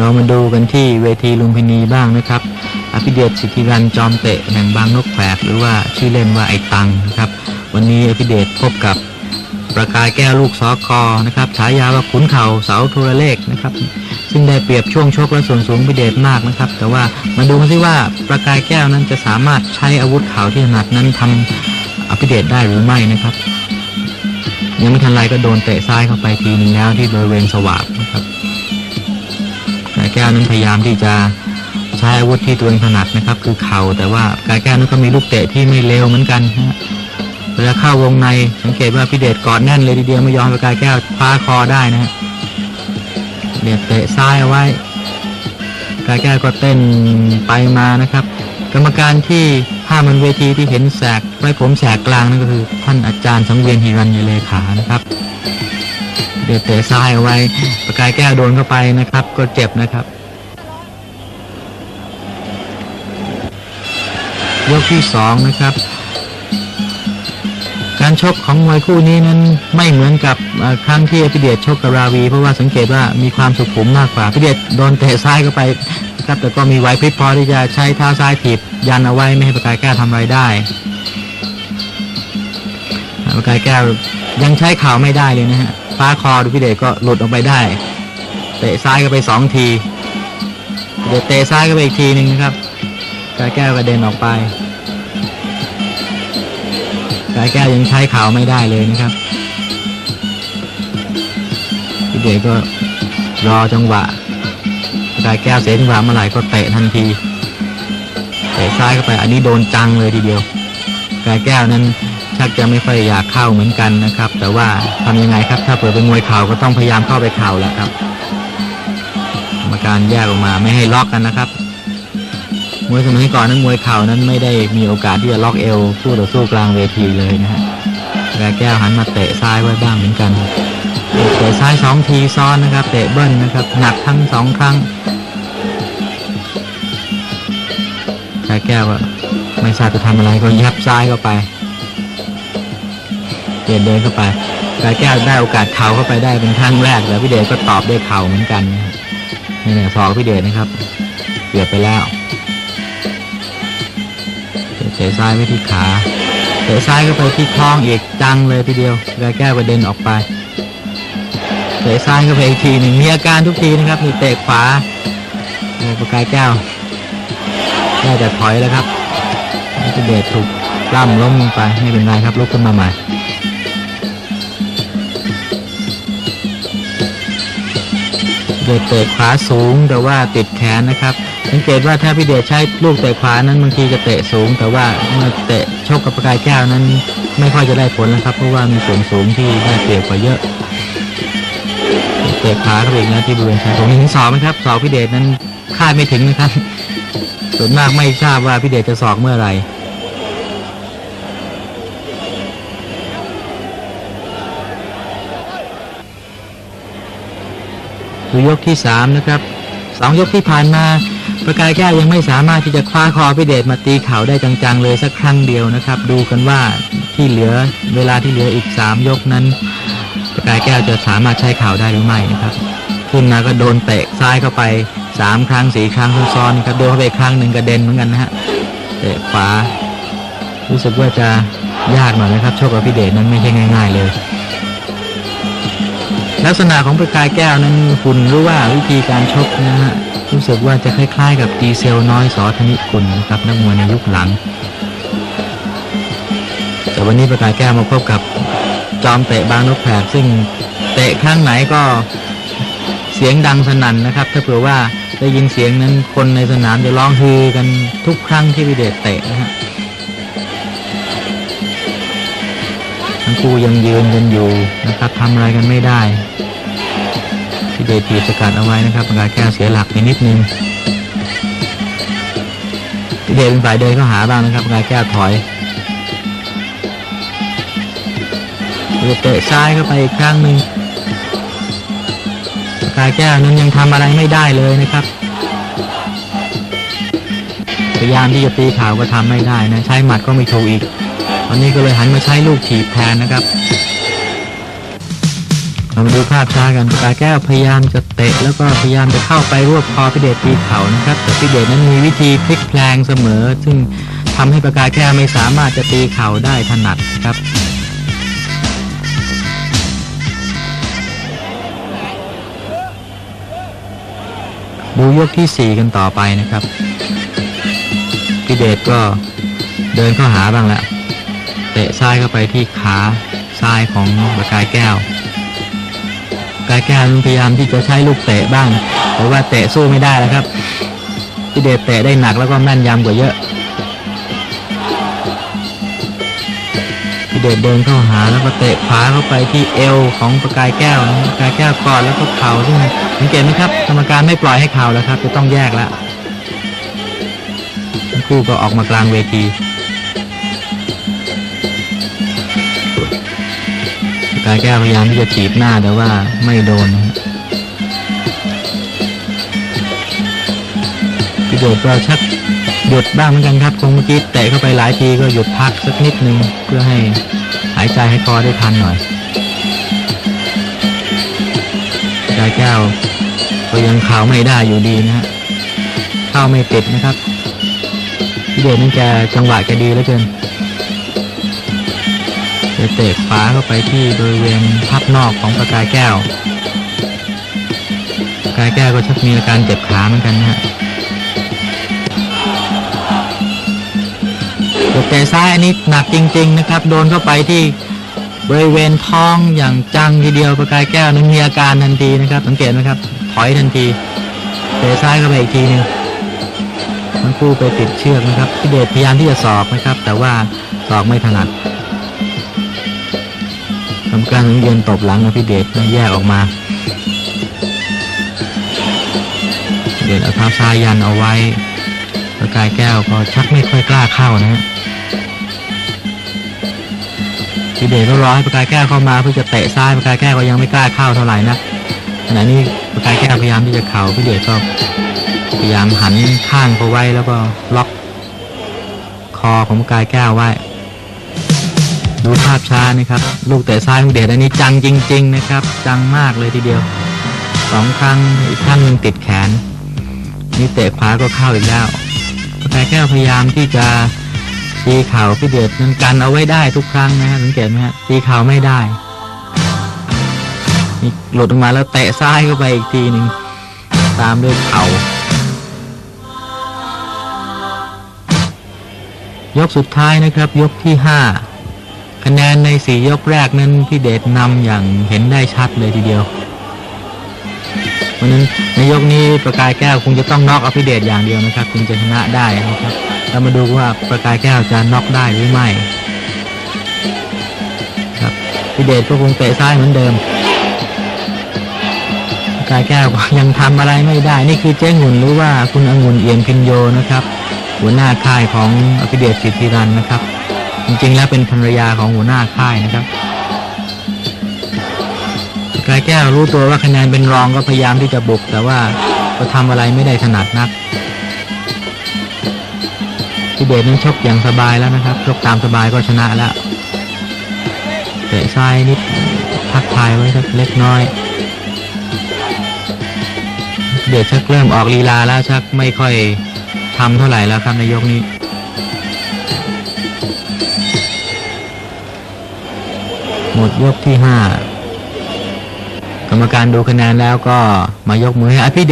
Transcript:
เรามาดูกันที่เวทีลุมพินีบ้างนะครับ อภิเดชสิทธิรันจอมเตะแห่งบางนกแขกหรือว่าชื่อเล่นว่าไอตังนะครับ วันนี้อภิเดชพบกับประกายแก้วลูกสอกอนะครับฉายาว่าขุนเข่าเสาโทรเลขนะครับ ซึ่งได้เปรียบช่วงชกและส่วนสูงอภิเดชมากนะครับ แต่ว่ามาดูกันสิว่าประกายแก้วนั้นจะสามารถใช้อาวุธเข่าที่ถนัดนั้นทำอภิเดชได้หรือไม่นะครับ ยังไม่ทันไรก็โดนเตะซ้ายเข้าไปทีนึงแล้วที่บริเวณสวาบนะครับ แก้วนั้นพยายามที่จะใช้อาวุธที่ตัวเองถนัดนะครับ คือเข่าแต่ว่ากายแก้วนั้นก็มีลูกเตะที่ไม่เร็วเหมือนกันฮะเวลาเข้าวงในสังเกตว่าพี่เดชกอดแน่นเลยทีเดียวไม่ยอมให้กายแก้วคว้าคอได้นะฮะเดชเตะซ้ายเอาไว้กายแก้วก็เต้นไปมานะครับ กรรมการที่ภามันเวทีที่เห็นแสกไว้ผมแสกกลางนั่นก็คือ ท่านอาจารย์สังเวียนฮิรัญยเลขานะครับ เตะซ้ายเอาไว้ ประกายแก้วโดนเข้าไปนะครับ ก็เจ็บนะครับ ยกที่สองนะครับ การชกของมวยคู่นี้นั้นไม่เหมือนกับครั้งที่พิเดชชกกับราวี เพราะว่าสังเกตว่ามีความสุขุมมากกว่าพิเดชโดนเตะซ้ายเข้าไปนะครับ แต่ก็มีไหวพริบพอที่จะใช้เท้าซ้ายถีบยันเอาไว้ไม่ให้ประกายแก้วทำอะไรได้ประกายแก้วยังใช้ข่าวไม่ได้เลยนะฮะ ฟ้าคอดูพิเดชก็หลุดออกไปได้ เตะซ้ายเข้าไปสองทีเดชเตะซ้ายเข้าไปอีกทีหนึ่งนะครับกายแก้วกระเด็นออกไปสายแก้วยังใช้ข่าวไม่ได้เลยนะครับพี่เดชก็รอจังหวะสายแก้วเสียจังหวะเมื่อไหร่ก็เตะทันทีเตะซ้ายเข้าไปอันนี้โดนจังเลยทีเดียวสายแก้วนั้น ชักจะไม่ค่อยอยากเข้าเหมือนกันนะครับ แต่ว่าทำยังไงครับ ถ้าเปิดเป็นมวยเข่าก็ต้องพยายามเข้าไปเข่าแหละครับกรรมการแยกออกมาไม่ให้ล็อกกันนะครับมวยสมัยก่อนนั้นมวยเข่านั้นไม่ได้มีโอกาสที่จะล็อกเอวคู่ต่อสู้กลางเวทีเลยนะฮะแกแก้วหันมาเตะซ้ายไว้บ้างเหมือนกันเตะซ้ายสองทีซ้อนนะครับ เตะเบิ้ลนะครับ หนักทั้งสองครั้งแกแก้วไม่ทราบจะทำอะไรก็ยับซ้ายเข้าไป เดินเดินเข้าไปแกแก้วได้โอกาสเข่าเข้าไปได้เป็นครั้งแรก แล้วพี่เดชก็ตอบด้วยเข่าเหมือนกันนี่เนี่ยสอกพี่เดชนะครับเกือบไปแล้วเตะซ้ายไปที่ขาเตะซ้ายก็ไปที่ท้องอีกจังเลยทีเดียวกายแก้วกระเด็นออกไปเตะซ้ายก็ไปอีกทีหนึ่งมีอาการทุกทีนะครับมีเตะขวาโอ้ประกายแก้วได้แต่ถอยแล้วครับนี่เดชถูกล้ำล้มลงไปไม่เป็นไรครับลุกขึ้นมาใหม่ เดชเตะขวาสูง แต่ว่าติดแขนนะครับ สังเกตว่าถ้าพี่เดชใช้ลูกเตะขวานั้นบางทีจะเตะสูง แต่ว่าเมื่อเตะชกกับประกายแก้วนั้น ไม่ค่อยจะได้ผลนะครับ เพราะว่ามีส่วนสูงที่ได้เปรียบกว่าเยอะ เตะขวาเข้าไปอีกนะที่บริเวณชายโครงถึงสอบไหมครับสอบพี่เดชนั้นคาดไม่ถึงนะครับส่วนมากไม่ทราบว่าพี่เดชจะสอกเมื่อไหร่ คือยกที่สามนะครับสองยกที่ผ่านมาประกายแก้วยังไม่สามารถที่จะคว้าคอพิเดชมาตีเข่าได้จังๆเลยสักครั้งเดียวนะครับ ดูกันว่าที่เหลือเวลาที่เหลืออีกสามยกนั้น ประกายแก้วจะสามารถใช้เข่าได้หรือไม่นะครับ ขึ้นมาก็โดนเตะซ้ายเข้าไปสามครั้งสี่ครั้งซ้อนๆนครับโดนเข้าไปครั้งหนึ่งกระเด็นเหมือนกันนะฮะเตะขวารู้สึกว่าจะยากหน่อยนะครับโชคกับพิเดชนั้นไม่ใช่ง่าย ๆ เลย ลักษณะของประกายแก้วนั้นหุ่นหรือว่าวิธีการชกนะฮะรู้สึกว่าจะคล้ายๆ กับดีเซลน้อยสอธนิกุลนะครับนักมวยในยุคหลัง แต่วันนี้ประกายแก้วมาพบกับจอมเตะบางนกแผกซึ่งเตะครั้งไหนก็เสียงดังสนั่นนะครับ ถ้าเผื่อว่าได้ยินเสียงนั้นคนในสนามจะร้องฮือกันทุกครั้งที่วิเดชเตะนะฮะ คู่ยังยืนกันอยู่นะครับทำอะไรกันไม่ได้พี่เดชถีสกัดเอาไว้นะครับประกายแก้วเสียหลักไปนิดนึงพี่เดชเป็นฝ่ายเดินเข้าหาบ้างนะครับประกายแก้วถอยเตะซ้ายเข้าไปอีกครั้งหนึ่งกายแก้วนั้นยังทำอะไรไม่ได้เลยนะครับพยายามที่จะตีข่าวก็ทำไม่ได้นะใช้หมัดก็ไม่ถูกอีก อนนี้ก็เลยหันมาใช้ลูกถีบแทนนะครับเรามาดูภาพช้ากันปากาแก้วพยายามจะเตะแล้วก็พยายามจะเข้าไปรวบคอพิเดชตีเข่านะครับ แต่พิเดชนั้นมีวิธีพลิกแพลงเสมอ ซึ่งทำให้ปากาแก้วไม่สามารถจะตีเข่าได้ถนัดครับดูยกที่ 4 กันต่อไปนะครับพิเดชก็เดินเข้าหาบ้างแล้ว ตะซ้ายเข้าไปที่ขาซ้ายของประกายแก้วกายแก้วพยายามที่จะใช้ลูกเตะบ้างแต่ว่าเตะสู้ไม่ได้แล้วครับพิเดชเตะได้หนักแล้วก็แม่นยำกว่าเยอะพิเดชเดินเข้าหาแล้วก็เตะขวาเข้าไปที่เอวของประกายแก้วประกายแก้วกอดแล้วก็เข่าซึ่งสังเกตไหมครับกรรมการไม่ปล่อยให้เข่าแล้วครับจะต้องแยกแล้วคู่ก็ออกมากลางเวทีายแก้วพยายามที่จะถีบหน้าแต่ว่าไม่โดนพี่โดดก็ชักหยุดบ้างเหมือนกันครับคงเมื่อกี้เตะเข้าไปหลายทีก็หยุดพักสักนิดนึงเพื่อให้หายใจให้คอได้ทันหน่อยกายแก้วก็ยังเข่าไม่ได้อยู่ดีนะฮะเข้าไม่ติดนะครับพี่เดชนั่นแกจังหวะแกดีเหลือเกิน จะเตะขวาเข้าไปที่บริเวณพับนอกของประกายแก้วประกายแก้วก็ชักมีอาการเจ็บขาเหมือนกันนะฮะลูกเตะซ้ายอันนี้หนักจริง ๆ นะครับ โดนเข้าไปที่บริเวณท้องอย่างจังทีเดียวประกายแก้วนั้นมีอาการทันทีนะครับ สังเกตไหมครับ ถอยทันทีเตะซ้ายเข้าไปอีกทีหนึงมันคู่ไปติดเชือกนะครับพี่เดชพยายามที่จะสอกนะครับ แต่ว่าสอกไม่ถนัด ทำการสังเวียนตบหลังอภิเดชแยกออกมาเดชเอาเท้าซ้ายยันเอาไว้ประกายแก้วก็ชักไม่ค่อยกล้าเข้านะฮะพี่เดชก็รอให้ประกายแก้วเข้ามาเพื่อจะเตะซ้ายประกายแก้วก็ยังไม่กล้าเข้าเท่าไหร่นะขณะนี้ประกายแก้วพยายามที่จะเข่าพี่เดชก็พยายามหันข้างเขาไว้แล้วก็ล็อกคอของประกายแก้วไว้ ดูภาพช้านะครับ ลูกเตะซ้ายของเดชอันนี้จังจริง ๆ นะครับ จังมากเลยทีเดียวสองครั้งอีกครั้งหนึ่งติดแขน นี่เตะขวาก็เข้าอีกแล้วแต่แก้วพยายามที่จะตีเข่าพี่เดชนั้นกันเอาไว้ได้ทุกครั้งนะฮะสังเกตไหมฮะตีเข่าไม่ได้นี่หลุดออกมาแล้วเตะซ้ายเข้าไปอีกทีหนึ่งตามด้วยเข่ายกสุดท้ายนะครับ ยกที่ห้า คะแนนในสี่ยกแรกนั้นพี่เดชนำอย่างเห็นได้ชัดเลยทีเดียวเพราะนั้นในยกนี้ประกายแก้วคงจะต้องน็อกอภิเดชอย่างเดียวนะครับ จึงจะชนะได้นะครับ เรามาดูว่าประกายแก้วจะน็อกได้หรือไม่ครับพี่เดชก็คงเตะซ้ายเหมือนเดิมประกายแก้วก็ยังทำอะไรไม่ได้ นี่คือเจ้งหุ่นหรือว่าคุณองุ่นเอียนพินโยนะครับ หัวหน้าค่ายของอภิเดชสิทธิรันนะครับ จริงๆ แล้วเป็นภรรยาของหัวหน้าค่ายนะครับกายแก้วรู้ตัวว่าคะแนนเป็นรองก็พยายามที่จะบุก แต่ว่าก็ทำอะไรไม่ได้ถนัดนักทิเบตนั้นชกอย่างสบายแล้วนะครับชกตามสบายก็ชนะแล้วเตะซ้ายนิดพักทายไว้สักเล็กน้อยเดชชักเริ่มออกลีลาแล้วชักไม่ค่อยทำเท่าไหร่แล้วครับในยกนี้ มดยกที่ห้ากรรมการดูคะแนนแล้วก็มายกมือให้อภิเดช